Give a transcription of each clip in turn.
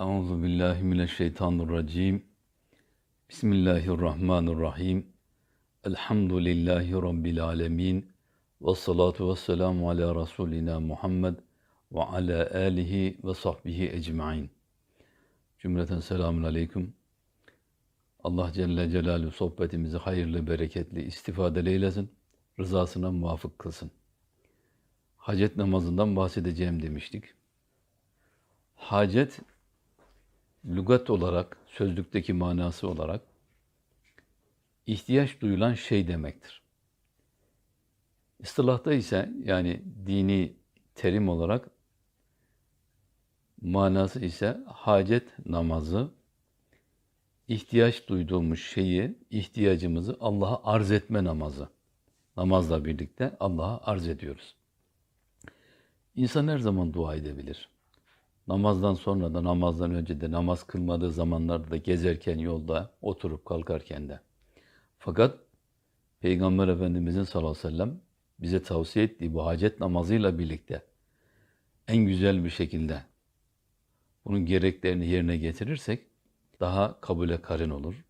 Euzu billahi mineşşeytanirracim. Bismillahirrahmanirrahim. Elhamdülillahi rabbil alamin. Ve salatu vesselamu ala rasulina Muhammed ve ala alihi ve sahbihi ecmaîn. Cümleten selamun aleyküm. Allah Celle Celaluhu sohbetimizi hayırlı, bereketli, istifadeli eylesin. Rızasına muvafık kılsın. Hacet namazından bahsedeceğim demiştik. Hacet, lügat olarak, sözlükteki manası olarak ihtiyaç duyulan şey demektir. İstilahta ise yani dini terim olarak manası ise hacet namazı, ihtiyaç duyduğumuz şeyi, ihtiyacımızı Allah'a arz etme namazı. Namazla birlikte Allah'a arz ediyoruz. İnsan her zaman dua edebilir. Namazdan sonra da namazdan önce de namaz kılmadığı zamanlarda da gezerken yolda oturup kalkarken de. Fakat Peygamber Efendimizin sallallahu aleyhi ve sellem bize tavsiye ettiği bu hacet namazıyla birlikte en güzel bir şekilde bunun gereklerini yerine getirirsek daha kabule karin olur.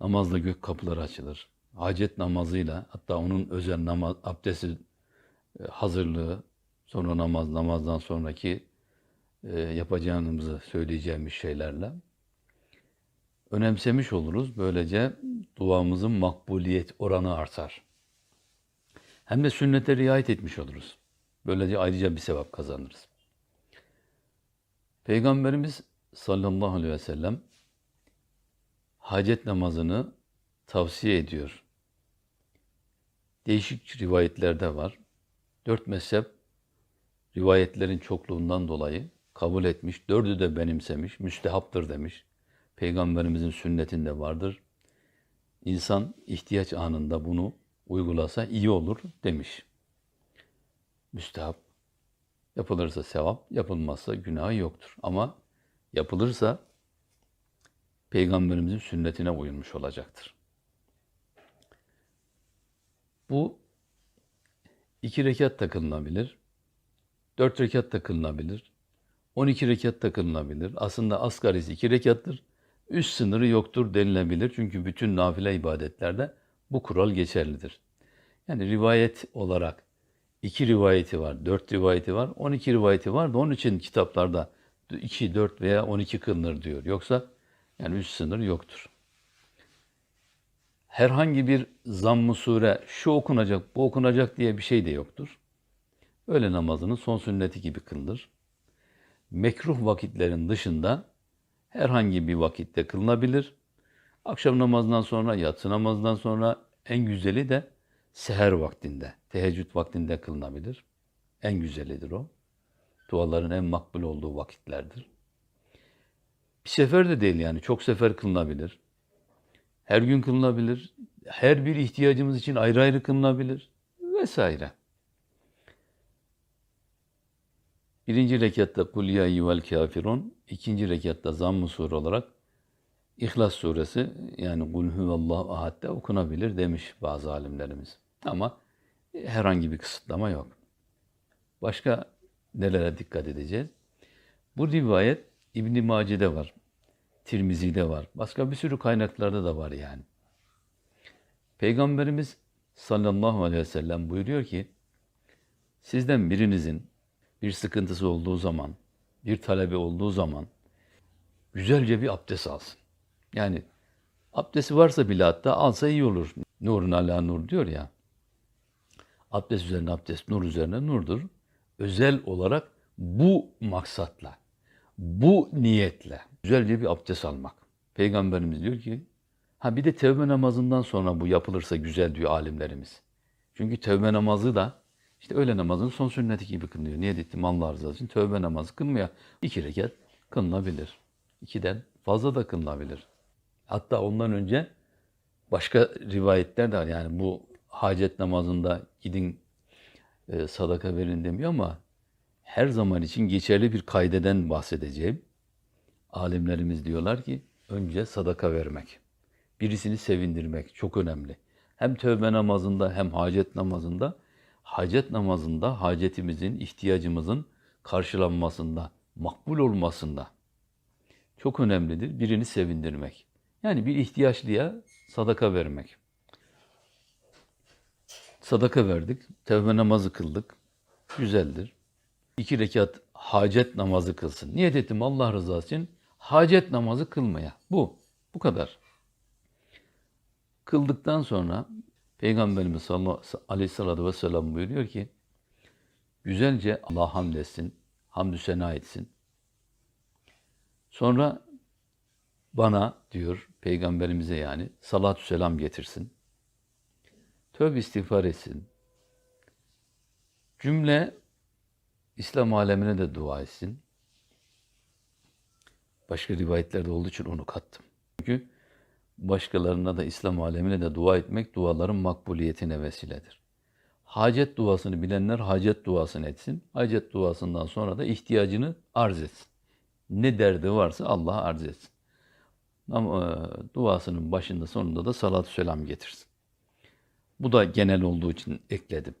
Namazla gök kapıları açılır. Hacet namazıyla hatta onun özel namaz, abdesti e, hazırlığı, sonra namaz, namazdan sonraki e, yapacağımızı söyleyeceğimiz şeylerle önemsemiş oluruz. Böylece duamızın makbuliyet oranı artar. Hem de sünnete riayet etmiş oluruz. Böylece ayrıca bir sevap kazanırız. Peygamberimiz sallallahu aleyhi ve sellem hacet namazını tavsiye ediyor. Değişik rivayetlerde var. Dört mezhep rivayetlerin çokluğundan dolayı kabul etmiş, dördü de benimsemiş, müstehaptır demiş. Peygamberimizin sünnetinde vardır. İnsan ihtiyaç anında bunu uygulasa iyi olur demiş. Müstehap. Yapılırsa sevap, yapılmazsa günah yoktur. Ama yapılırsa Peygamberimizin sünnetine uyulmuş olacaktır. Bu iki rekat da dört rekat da kılınabilir, on iki rekat da kılınabilir. Aslında asgarisi iki rekattır. Üst sınırı yoktur denilebilir. Çünkü bütün nafile ibadetlerde bu kural geçerlidir. Yani rivayet olarak iki rivayeti var, dört rivayeti var, on iki rivayeti var da onun için kitaplarda 2, 4 veya 12 kılınır diyor. Yoksa yani üst sınır yoktur. Herhangi bir zamm-ı sure şu okunacak, bu okunacak diye bir şey de yoktur. Öğle namazının son sünneti gibi kılınır. Mekruh vakitlerin dışında herhangi bir vakitte kılınabilir. Akşam namazından sonra, yatsı namazından sonra en güzeli de seher vaktinde, teheccüd vaktinde kılınabilir. En güzelidir o duaların en makbul olduğu vakitlerdir. Bir sefer de değil yani çok sefer kılınabilir. Her gün kılınabilir. Her bir ihtiyacımız için ayrı ayrı kılınabilir vesaire. Birinci rekatta Kul ya eyyuvel kafirun, ikinci rekatta zamm-ı sure olarak İhlas suresi yani Kul huvallahu ahad'de okunabilir demiş bazı alimlerimiz. Ama herhangi bir kısıtlama yok. Başka nelere dikkat edeceğiz? Bu rivayet İbn Mace'de var. Tirmizi'de var. Başka bir sürü kaynaklarda da var yani. Peygamberimiz sallallahu aleyhi ve sellem buyuruyor ki sizden birinizin bir sıkıntısı olduğu zaman, bir talebi olduğu zaman güzelce bir abdest alsın. Yani abdesti varsa bile hatta alsa iyi olur. Nurun ala nur diyor ya. Abdest üzerine abdest, nur üzerine nurdur özel olarak bu maksatla, bu niyetle güzelce bir abdest almak. Peygamberimiz diyor ki, ha bir de tevbe namazından sonra bu yapılırsa güzel diyor alimlerimiz. Çünkü tevbe namazı da işte öğle namazının son sünneti gibi kılınıyor. Niyet ettim Allah rızası için tövbe namazı kılmaya iki rekat kılınabilir. İkiden fazla da kılınabilir. Hatta ondan önce başka rivayetler de var. Yani bu hacet namazında gidin e, sadaka verin demiyor ama her zaman için geçerli bir kaydeden bahsedeceğim. Alimlerimiz diyorlar ki önce sadaka vermek, birisini sevindirmek çok önemli. Hem tövbe namazında hem hacet namazında, hacet namazında hacetimizin, ihtiyacımızın karşılanmasında makbul olmasında çok önemlidir. Birini sevindirmek. Yani bir ihtiyaçlıya sadaka vermek. Sadaka verdik, tevbe namazı kıldık. Güzeldir. İki rekat hacet namazı kılsın. Niyet ettim Allah rızası için hacet namazı kılmaya. Bu. Bu kadar. Kıldıktan sonra Peygamberimiz sallallahu aleyhissalatü vesselam buyuruyor ki güzelce Allah hamd etsin, hamdü sena etsin. Sonra bana diyor peygamberimize yani salatü selam getirsin. Tövbe istiğfar etsin. Cümle İslam alemine de dua etsin. Başka rivayetlerde olduğu için onu kattım. Çünkü başkalarına da İslam alemine de dua etmek duaların makbuliyetine vesiledir. Hacet duasını bilenler hacet duasını etsin. Hacet duasından sonra da ihtiyacını arz etsin. Ne derdi varsa Allah'a arz etsin. Ama e, duasının başında sonunda da salatü selam getirsin. Bu da genel olduğu için ekledim.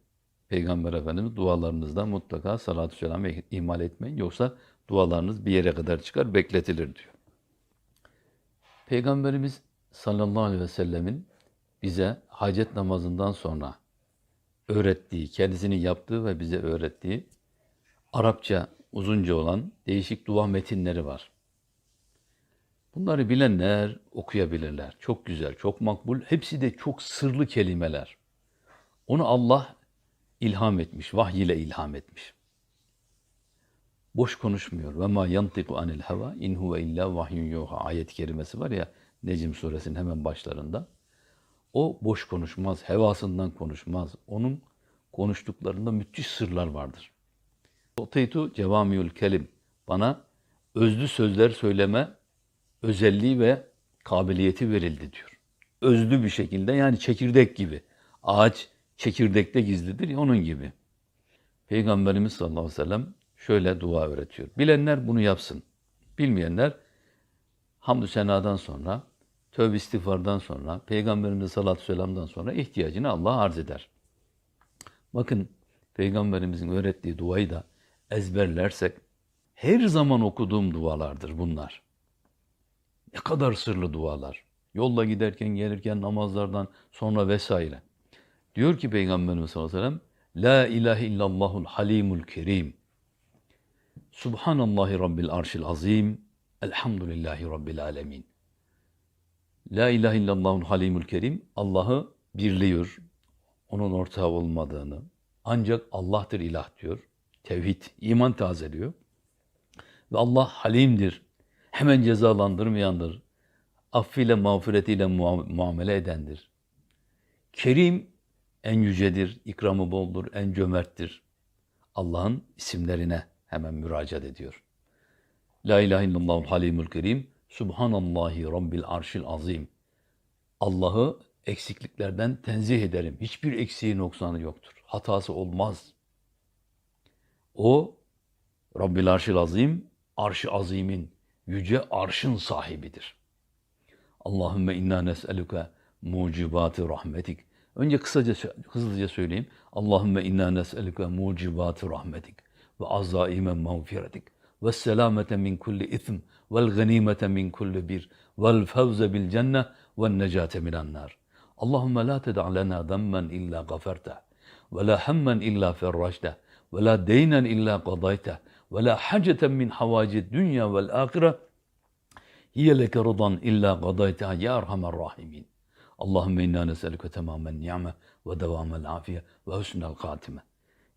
Peygamber Efendimiz dualarınızda mutlaka salatü selam ihmal etmeyin. Yoksa dualarınız bir yere kadar çıkar, bekletilir diyor. Peygamberimiz sallallahu aleyhi ve sellemin bize hacet namazından sonra öğrettiği, kendisinin yaptığı ve bize öğrettiği Arapça uzunca olan değişik dua metinleri var. Bunları bilenler okuyabilirler. Çok güzel, çok makbul. Hepsi de çok sırlı kelimeler. Onu Allah ilham etmiş, vahiy ile ilham etmiş. Boş konuşmuyor. Ve ma yantiku anil heva in huve illa vahyun yuha. Ayet-i kerimesi var ya Necm suresinin hemen başlarında. O boş konuşmaz, hevasından konuşmaz. Onun konuştuklarında müthiş sırlar vardır. Oteytu cevamiül kelim. Bana özlü sözler söyleme özelliği ve kabiliyeti verildi diyor. Özlü bir şekilde yani çekirdek gibi. Ağaç çekirdekte gizlidir ya onun gibi. Peygamberimiz sallallahu aleyhi ve sellem şöyle dua öğretiyor. Bilenler bunu yapsın. Bilmeyenler hamdü senadan sonra, tövbe istiğfardan sonra, Peygamberimize salatü selamdan sonra ihtiyacını Allah'a arz eder. Bakın Peygamberimizin öğrettiği duayı da ezberlersek her zaman okuduğum dualardır bunlar. Ne kadar sırlı dualar. Yolda giderken, gelirken, namazlardan sonra vesaire. Diyor ki Peygamberimiz sallallahu aleyhi ve sellem, La ilahe illallahul halimul kerim. Subhanallahi rabbil arşil azim. Elhamdülillahi rabbil alemin. La ilahe illallahul halimul kerim. Allah'ı birliyor. Onun ortağı olmadığını. Ancak Allah'tır ilah diyor. Tevhid, iman tazeliyor. Ve Allah halimdir. Hemen cezalandırmayandır. Affıyla, mağfiretiyle muamele edendir. Kerim en yücedir, ikramı boldur, en cömerttir. Allah'ın isimlerine hemen müracaat ediyor. La ilahe illallahul halimul kerim. Subhanallahi rabbil arşil azim. Allah'ı eksikliklerden tenzih ederim. Hiçbir eksiği noksanı yoktur. Hatası olmaz. O Rabbil arşil azim, arş-ı azimin, yüce arşın sahibidir. Allahümme inna nes'eluke mucibati rahmetik. Önce kısaca, hızlıca söyleyeyim. Allahümme inna nes'eluke mucibati rahmetik ve azaime mağfiretik ve selamete min kulli ithm vel ganimete min kulli bir vel fevze bil cenne ve necate minan nar. Allahümme la ted'a lena dammen illa gaferteh ve la hammen illa ferraçteh ve la deynen illa qadayteh ve la haceten min havacid dünya vel ahire hiye leke rıdan illa qadayteha ya erhamer rahimin. Allahümme inna neselüke temamen ni'me ve devamel afiye ve husnel katime.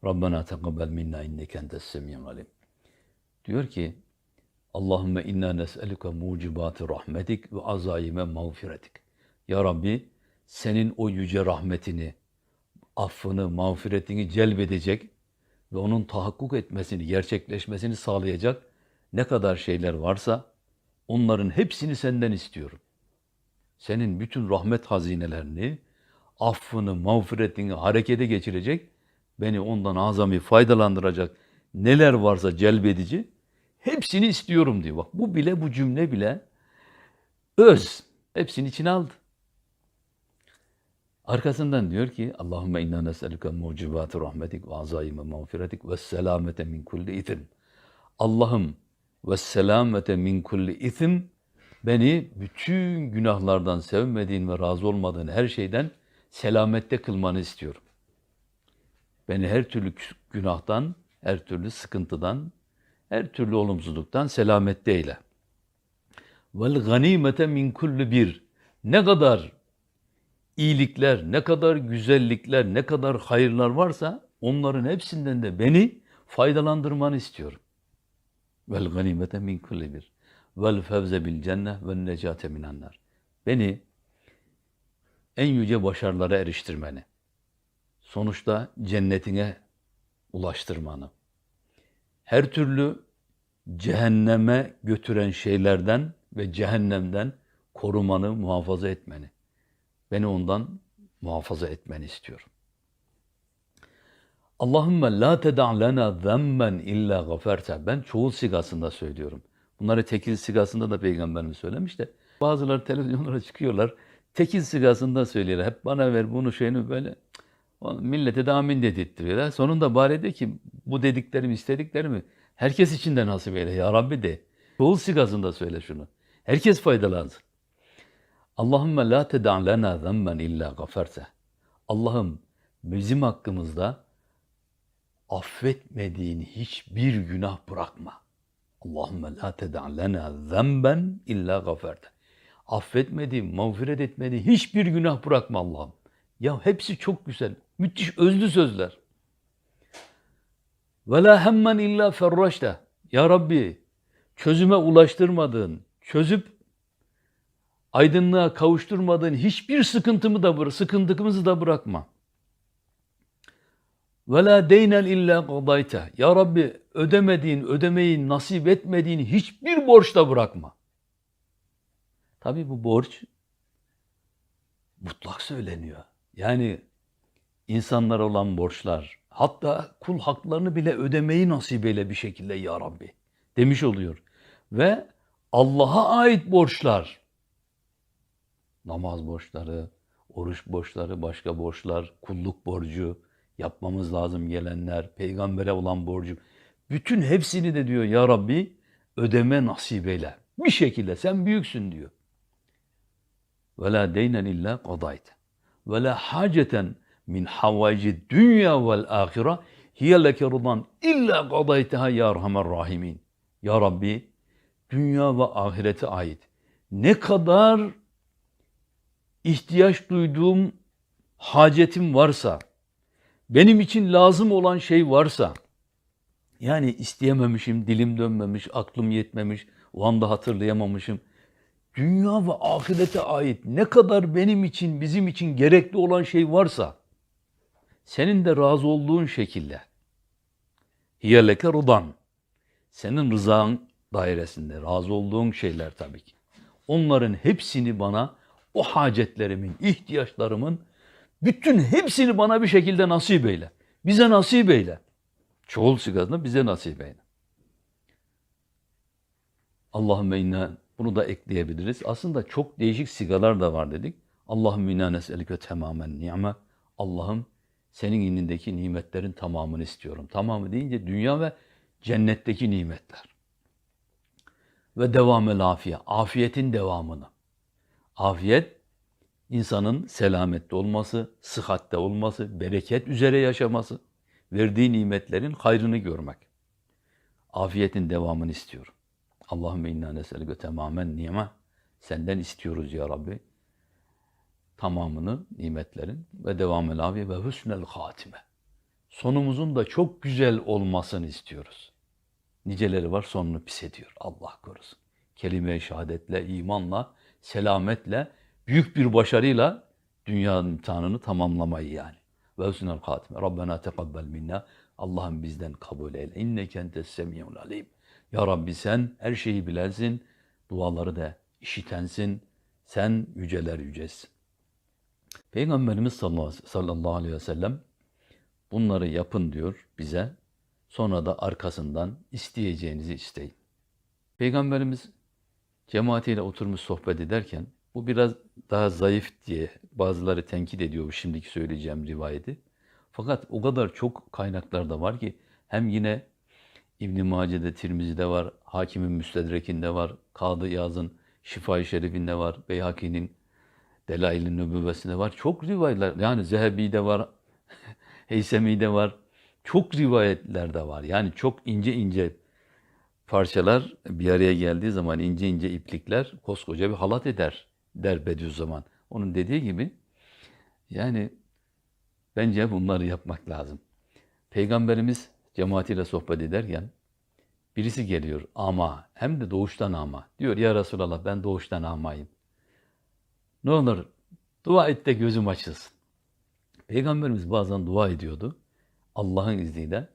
Rabbena teqabbel minna inneke entes semiyun alim. Diyor ki Allahümme inna nes'eluke mucibati rahmetik ve azaime mağfiretik. Ya Rabbi senin o yüce rahmetini, affını, mağfiretini celbedecek ve onun tahakkuk etmesini, gerçekleşmesini sağlayacak ne kadar şeyler varsa onların hepsini senden istiyorum. Senin bütün rahmet hazinelerini, affını, mağfiretini harekete geçirecek, beni ondan azami faydalandıracak neler varsa celbedici, hepsini istiyorum diyor. Bak bu bile, bu cümle bile öz. Hepsini içine aldı. Arkasından diyor ki Allahümme inna nes'eluke mucibati rahmetik ve azaime mağfiretik ve selamete min kulli ithm. Allah'ım ve selamete min kulli isim beni bütün günahlardan sevmediğin ve razı olmadığın her şeyden selamette kılmanı istiyorum. Beni her türlü günahtan, her türlü sıkıntıdan, her türlü olumsuzluktan selamette eyle. Vel ganimete min kulli bir. Ne kadar iyilikler, ne kadar güzellikler, ne kadar hayırlar varsa onların hepsinden de beni faydalandırmanı istiyorum. Vel ganimete min kulli bir. Vel fevze bil cenneh ve necate minenler. Beni en yüce başarılara eriştirmeni, sonuçta cennetine ulaştırmanı, her türlü cehenneme götüren şeylerden ve cehennemden korumanı, muhafaza etmeni, beni ondan muhafaza etmeni istiyorum. Allahümme la teda' lena zemmen illa gaferte. Ben çoğul sigasında söylüyorum. Bunları tekil sigasında da peygamberimiz söylemiş de. Bazıları televizyonlara çıkıyorlar. Tekil sigasında söylüyorlar. Hep bana ver bunu şeyini böyle. Millete de amin dedirtiyorlar. Sonunda bari de ki bu dediklerimi istediklerimi herkes için de nasip eyle ya Rabbi de. Çoğul sigasında söyle şunu. Herkes faydalansın. Allahümme la teda' lena zemmen illa gaferte. Allah'ım bizim hakkımızda affetmediğin hiçbir günah bırakma. Allahümme la teda' lena zemben illa gaferte. Affetmediğin, mağfiret etmediğin hiçbir günah bırakma Allah'ım. Ya hepsi çok güzel. Müthiş özlü sözler. Ve la hemmen illa ferraşte. Ya Rabbi çözüme ulaştırmadığın, çözüp aydınlığa kavuşturmadığın hiçbir sıkıntımı da sıkıntımızı da bırakma. Ve la deynen illa qadayte. Ya Rabbi ödemediğin, ödemeyi nasip etmediğin hiçbir borç da bırakma. Tabi bu borç mutlak söyleniyor. Yani insanlara olan borçlar, hatta kul haklarını bile ödemeyi nasip eyle bir şekilde ya Rabbi demiş oluyor. Ve Allah'a ait borçlar, namaz borçları, oruç borçları, başka borçlar, kulluk borcu, yapmamız lazım gelenler, peygambere olan borcu. Bütün hepsini de diyor ya Rabbi ödeme nasip eyle. Bir şekilde sen büyüksün diyor. Ve la deynen illa kadayte. Ve la haceten min havayci dünya vel ahire hiye leke rıdan illa kadayteha ya erhamer rahimin. Ya Rabbi dünya ve ahirete ait ne kadar ihtiyaç duyduğum hacetim varsa, benim için lazım olan şey varsa, yani isteyememişim, dilim dönmemiş, aklım yetmemiş, o anda hatırlayamamışım. Dünya ve ahirete ait ne kadar benim için, bizim için gerekli olan şey varsa, senin de razı olduğun şekilde, hiyeleke rıdan, senin rızan dairesinde razı olduğun şeyler tabii ki. Onların hepsini bana, o hacetlerimin, ihtiyaçlarımın, bütün hepsini bana bir şekilde nasip eyle. Bize nasip eyle. Çoğul sigasında bize nasip eyle. Allahümme inna bunu da ekleyebiliriz. Aslında çok değişik sigalar da var dedik. Allahümme inna nes'elike temamen ni'me. Allah'ım senin indindeki nimetlerin tamamını istiyorum. Tamamı deyince dünya ve cennetteki nimetler. Ve devamel afiye. Afiyetin devamını. Afiyet insanın selamette olması, sıhhatte olması, bereket üzere yaşaması, verdiği nimetlerin hayrını görmek. Afiyetin devamını istiyorum. Allahümme inna neselike tamamen nime. Senden istiyoruz ya Rabbi. Tamamını nimetlerin ve devamel afiye ve hüsnel hatime. Sonumuzun da çok güzel olmasını istiyoruz. Niceleri var sonunu pis ediyor. Allah korusun. Kelime-i şehadetle, imanla, selametle, büyük bir başarıyla dünya imtihanını tamamlamayı yani. Ve hüsnel hatime. Rabbena tekabbel minna. Allah'ım bizden kabul eyle. İnneke entes semiyul alim. Ya Rabbi sen her şeyi bilensin. Duaları da işitensin. Sen yüceler yücesin. Peygamberimiz sallallahu aleyhi ve sellem bunları yapın diyor bize. Sonra da arkasından isteyeceğinizi isteyin. Peygamberimiz cemaatiyle oturmuş sohbet ederken bu biraz daha zayıf diye bazıları tenkit ediyor bu şimdiki söyleyeceğim rivayeti. Fakat o kadar çok kaynaklar da var ki hem yine İbn Mace'de, Tirmizi'de var, Hakim'in Müstedrek'inde var, Kadı Yaz'ın Şifa-i Şerif'inde var, Beyhaki'nin Delail-i Nübüvvesinde var. Çok rivayetler, yani Zehebi'de var, Heysemi'de var. Çok rivayetler de var. Yani çok ince ince parçalar bir araya geldiği zaman ince ince iplikler koskoca bir halat eder der Bediüzzaman. Onun dediği gibi yani bence bunları yapmak lazım. Peygamberimiz cemaatiyle sohbet ederken birisi geliyor ama hem de doğuştan ama. Diyor ya Resulallah ben doğuştan amayım. Ne olur dua et de gözüm açılsın. Peygamberimiz bazen dua ediyordu. Allah'ın izniyle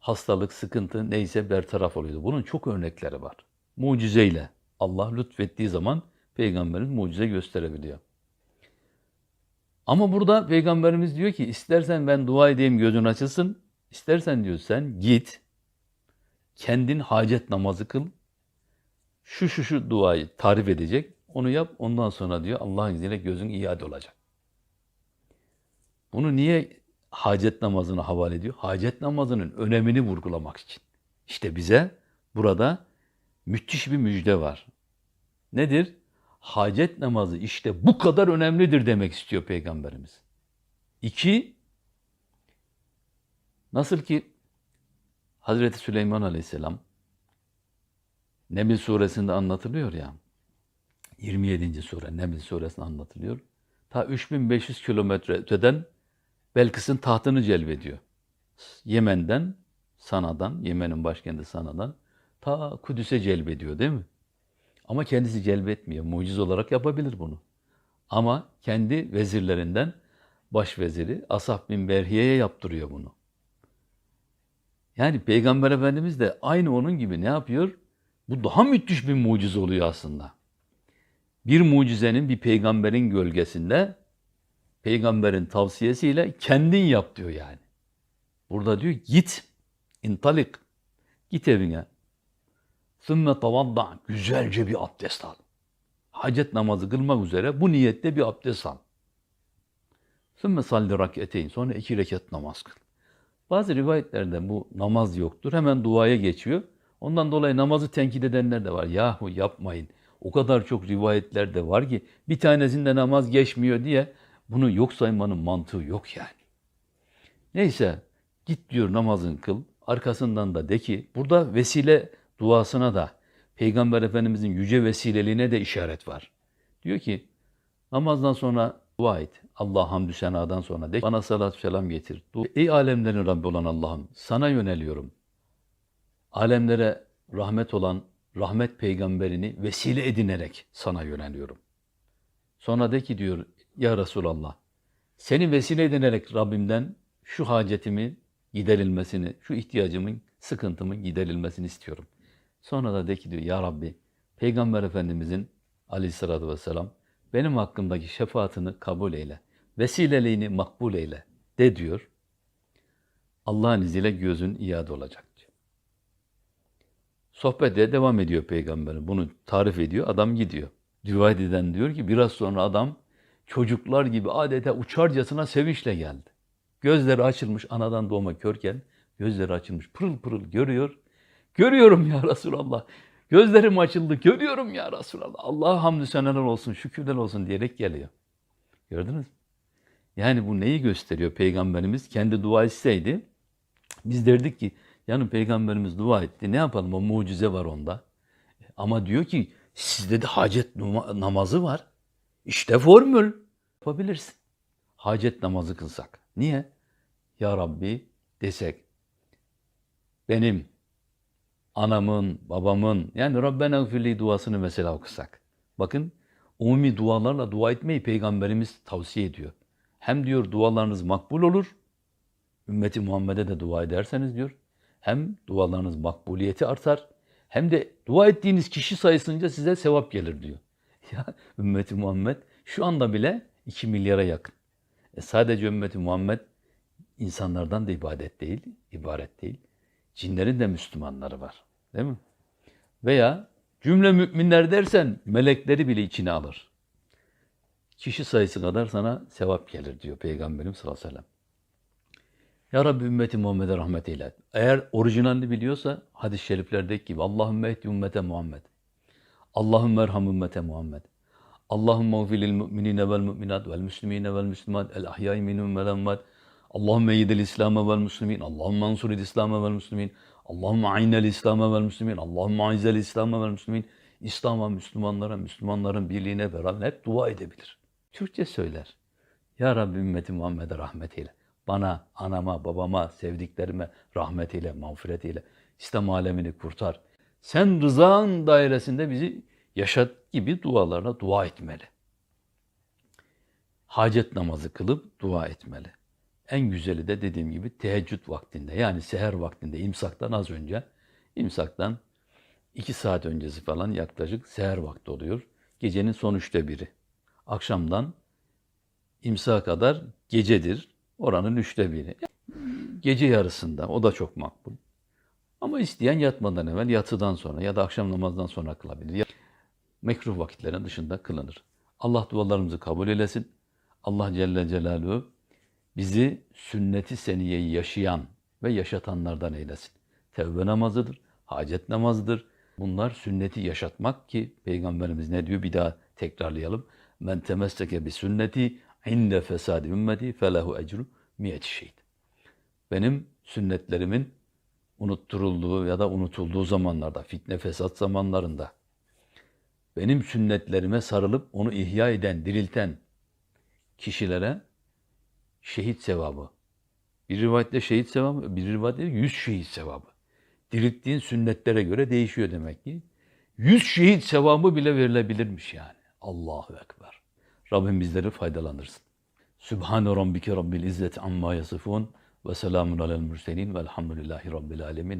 hastalık, sıkıntı neyse bertaraf oluyordu. Bunun çok örnekleri var. Mucizeyle Allah lütfettiği zaman Peygamberimiz mucize gösterebiliyor. Ama burada Peygamberimiz diyor ki istersen ben dua edeyim gözün açılsın. İstersen diyor sen git kendin hacet namazı kıl. Şu şu şu duayı tarif edecek. Onu yap. Ondan sonra diyor Allah'ın izniyle gözün iade olacak. Bunu niye hacet namazına havale ediyor? Hacet namazının önemini vurgulamak için. İşte bize burada müthiş bir müjde var. Nedir? Hacet namazı işte bu kadar önemlidir demek istiyor Peygamberimiz. İki, nasıl ki Hazreti Süleyman Aleyhisselam Neml suresinde anlatılıyor ya, 27. sure Neml suresinde anlatılıyor. Ta 3500 kilometre öteden Belkıs'ın tahtını celbediyor. Yemen'den, Sana'dan, Yemen'in başkenti Sana'dan ta Kudüs'e celbediyor değil mi? Ama kendisi celbetmiyor. Muciz olarak yapabilir bunu. Ama kendi vezirlerinden başveziri Asaf bin Berhiye'ye yaptırıyor bunu. Yani Peygamber Efendimiz de aynı onun gibi ne yapıyor? Bu daha müthiş bir mucize oluyor aslında. Bir mucizenin bir peygamberin gölgesinde peygamberin tavsiyesiyle kendin yap diyor yani. Burada diyor git, intalik, git evine. Sümme tavadda, güzelce bir abdest al. Hacet namazı kılmak üzere bu niyette bir abdest al. Sümme salli raketeyn, sonra iki rekat namaz kıl. Bazı rivayetlerde bu namaz yoktur. Hemen duaya geçiyor. Ondan dolayı namazı tenkit edenler de var. Yahu yapmayın. O kadar çok rivayetler de var ki bir tanesinde namaz geçmiyor diye bunu yok saymanın mantığı yok yani. Neyse git diyor namazın kıl. Arkasından da de ki burada vesile duasına da Peygamber Efendimizin yüce vesileliğine de işaret var. Diyor ki namazdan sonra dua et. Allah hamdü senadan sonra de bana salatü selam getir. Ey alemlerin Rabbi olan Allah'ım sana yöneliyorum. Alemlere rahmet olan rahmet peygamberini vesile edinerek sana yöneliyorum. Sonra de ki diyor ya Resulallah seni vesile edinerek Rabbimden şu hacetimi giderilmesini, şu ihtiyacımın, sıkıntımın giderilmesini istiyorum. Sonra da de ki diyor ya Rabbi Peygamber Efendimizin aleyhissalatü vesselam benim hakkımdaki şefaatini kabul eyle. Vesileliğini makbul eyle de diyor. Allah'ın izniyle gözün iade olacak. Sohbete devam ediyor peygamberin. Bunu tarif ediyor. Adam gidiyor. Rivayet eden diyor ki biraz sonra adam çocuklar gibi adeta uçarcasına sevinçle geldi. Gözleri açılmış anadan doğma körken gözleri açılmış pırıl pırıl görüyor. Görüyorum ya Resulallah. Gözlerim açıldı. Görüyorum ya Resulallah. Allah'a hamdü seneler olsun, şükürler olsun diyerek geliyor. Gördünüz mü? Yani bu neyi gösteriyor Peygamberimiz? Kendi dua etseydi biz derdik ki yani Peygamberimiz dua etti. Ne yapalım? O mucize var onda. Ama diyor ki sizde de hacet namazı var. İşte formül. Yapabilirsin. Hacet namazı kılsak. Niye? Ya Rabbi desek. Benim anamın, babamın yani Rabbena gfirli duasını mesela okusak. Bakın umumi dualarla dua etmeyi Peygamberimiz tavsiye ediyor. Hem diyor dualarınız makbul olur. Ümmeti Muhammed'e de dua ederseniz diyor. Hem dualarınız makbuliyeti artar. Hem de dua ettiğiniz kişi sayısınca size sevap gelir diyor. Ya ümmeti Muhammed şu anda bile 2 milyara yakın. E sadece ümmeti Muhammed insanlardan da ibadet değil, ibaret değil. Cinlerin de Müslümanları var. Değil mi? Veya cümle müminler dersen melekleri bile içine alır. Kişi sayısı kadar sana sevap gelir diyor Peygamberim sallallahu aleyhi ve sellem. Ya Rabbi ümmeti Muhammed'e rahmet eyle. Eğer orijinalini biliyorsa hadis-i şeriflerdeki gibi Allahümme ehdi ümmete Muhammed. Allahümme erham ümmete Muhammed. Allahümme ufilil müminine vel müminat vel müslimine vel müslimat el ahyai minhum vel emvat. Allahümme eyyidil İslam'e vel müslimin. Allahümme ansuril İslam'e vel müslimin. Allahümme aynel İslam'e vel müslimin. Allahümme aizel İslam'e vel müslimin. İslam'a, Müslümanlara, Müslümanların birliğine beraber hep dua edebilir. Türkçe söyler. Ya Rabbi ümmeti Muhammed'e rahmet eyle. Bana, anama, babama, sevdiklerime rahmet eyle, mağfiret eyle. İslam alemini kurtar. Sen rızan dairesinde bizi yaşat gibi dualarla dua etmeli. Hacet namazı kılıp dua etmeli. En güzeli de dediğim gibi teheccüd vaktinde yani seher vaktinde imsaktan az önce imsaktan iki saat öncesi falan yaklaşık seher vakti oluyor. Gecenin son üçte biri. Akşamdan imsa kadar gecedir. Oranın üçte biri. Gece yarısında o da çok makbul. Ama isteyen yatmadan evvel yatıdan sonra ya da akşam namazdan sonra kılabilir. Mekruh vakitlerin dışında kılınır. Allah dualarımızı kabul eylesin. Allah Celle Celaluhu bizi sünneti seniyeyi yaşayan ve yaşatanlardan eylesin. Tevbe namazıdır, hacet namazıdır. Bunlar sünneti yaşatmak ki Peygamberimiz ne diyor bir daha tekrarlayalım. Men temesseke bi sünneti inde fesadi ümmeti felehu ecru miyeti şehit. Benim sünnetlerimin unutturulduğu ya da unutulduğu zamanlarda, fitne fesat zamanlarında benim sünnetlerime sarılıp onu ihya eden, dirilten kişilere şehit sevabı. Bir rivayette şehit sevabı, bir rivayette yüz şehit sevabı. Dirilttiğin sünnetlere göre değişiyor demek ki. Yüz şehit sevabı bile verilebilirmiş yani. Allahu Ekber. Rabbim bizleri faydalandırsın. Sübhane rabbike rabbil izzeti amma yasifun ve selamun alel murselin velhamdülillahi rabbil alemin.